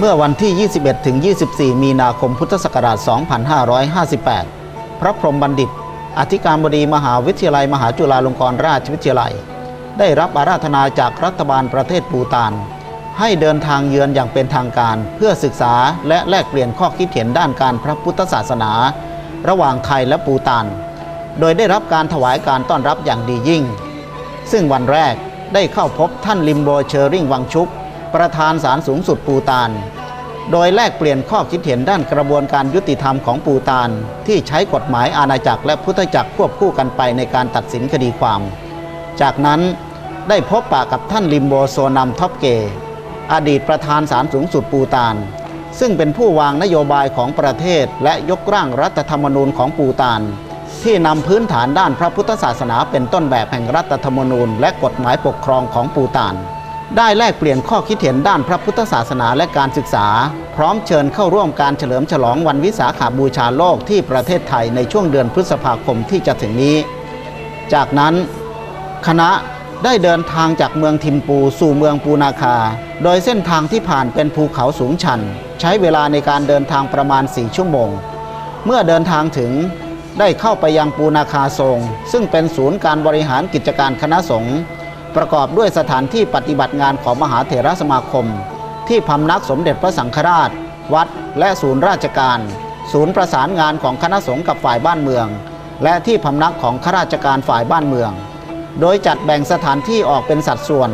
เมื่อวันที่ 21 ถึง 24 มีนาคมพุทธศักราช 2558 พระพรหมบัณฑิต อธิการบดีมหาวิทยาลัยมหาจุฬาลงกรณราชวิทยาลัย ได้รับอาราธนาจากรัฐบาลประเทศปูตาน ให้เดินทางเยือนอย่างเป็นทางการ เพื่อศึกษาและแลกเปลี่ยนข้อคิดเห็นด้านการพระพุทธศาสนา ระหว่างไทยและปูตาน โดยได้รับการถวายการต้อนรับอย่างดียิ่ง ซึ่งวันแรกได้เข้าพบท่านลิมโบเชอริงวังชุก ประธานศาลสูงสุดปูตาน โดยแลกเปลี่ยนข้อคิดเห็นด้านกระบวนการยุติธรรมของปูตาน ที่ใช้กฎหมายอาณาจักรและพุทธจักรควบคู่กันไปในการตัดสินคดีความ จากนั้นได้พบปะกับท่านลิมโบโซนัมท็อปเก อดีตประธานศาลสูงสุดปูตาน ซึ่งเป็นผู้วางนโยบายของประเทศและยกร่างรัฐธรรมนูญของปูตานที่นำพื้นฐานด้านพระพุทธศาสนาเป็นต้นแบบแห่งรัฐธรรมนูญ และกฎหมายปกครองของปูตาน ได้แลกเปลี่ยนข้อคิดเห็นด้านพระพุทธศาสนาและการศึกษา พร้อมเชิญเข้าร่วมการเฉลิมฉลองวันวิสาขาบูชาโลกที่ประเทศไทยในช่วงเดือนพฤษภาคมที่จะถึงนี้ จากนั้น คณะได้เดินทางจากเมืองทิมปูสู่เมืองปูนาคา โดยเส้นทางที่ผ่านเป็นภูเขาสูงชัน ใช้เวลาในการเดินทางประมาณ 4 ชั่วโมง เมื่อเดินทางถึงได้เข้าไปยังปูนาคาทรงซึ่งเป็นศูนย์การบริหารกิจการคณะสงฆ์ ประกอบด้วยสถานที่ปฏิบัติงานของมหาเถรสมาคม ที่พำนักสมเด็จพระสังฆราช วัด และศูนย์ราชการ ศูนย์ประสานงานของคณะสงฆ์กับฝ่ายบ้านเมือง และที่พำนักของข้าราชการฝ่ายบ้านเมือง โดยจัดแบ่งสถานที่ออกเป็นสัดส่วน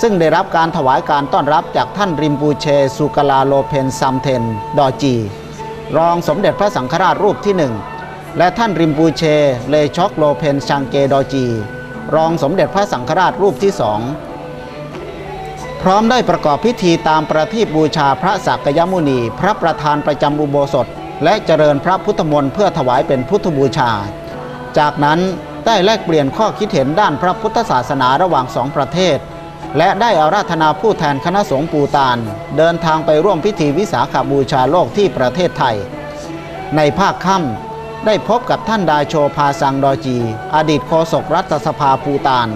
ซึ่งได้รับการถวายการต้อนรับจากท่านริมปูเช สุกลาโลเพนซัมเทน ดอจี รองสมเด็จพระสังฆราชรูปที่หนึ่งและท่านริมปูเช เลช็อกโลเพนชังเกดอจี รองสมเด็จพระสังฆราชรูปที่สองพร้อมได้ประกอบพิธีตามประทีปบูชาพระสักยมุนี พระประธานประจำอุโบสถ และเจริญพระพุทธมนต์เพื่อถวายเป็นพุทธบูชา จากนั้นได้แลกเปลี่ยนข้อคิดเห็นด้านพระพุทธศาสนาระหว่างสองประเทศ และได้อาราธนาผู้แทนคณะสงฆ์ปูตาน เดินทางไปร่วมพิธีวิสาขบูชาโลกที่ประเทศไทย ในภาคค่ำ ได้พบกับท่านดายโชพาซังดอจี อดีตโฆษกรัฐสภาปูตาน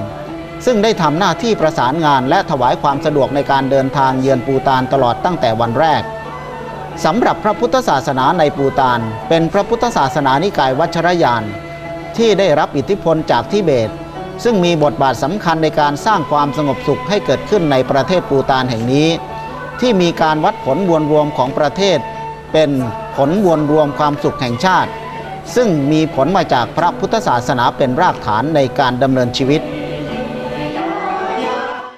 ซึ่งได้ทำหน้าที่ประสานงานและถวายความสะดวกในการเดินทางเยือนปูตานตลอดตั้งแต่วันแรกสำหรับพระพุทธศาสนาในปูตาน เป็นพระพุทธศาสนานิกายวัชรยาน ที่ได้รับอิทธิพลจากทิเบต ซึ่งมีบทบาทสำคัญในการสร้างความสงบสุขให้เกิดขึ้นในประเทศปูตานแห่งนี้ ที่มีการวัดผลวลรวมของประเทศ เป็นผลวลรวมความสุขแห่งชาติ ซึ่งมีผลมาจากพระพุทธศาสนาเป็นรากฐานในการดำเนินชีวิต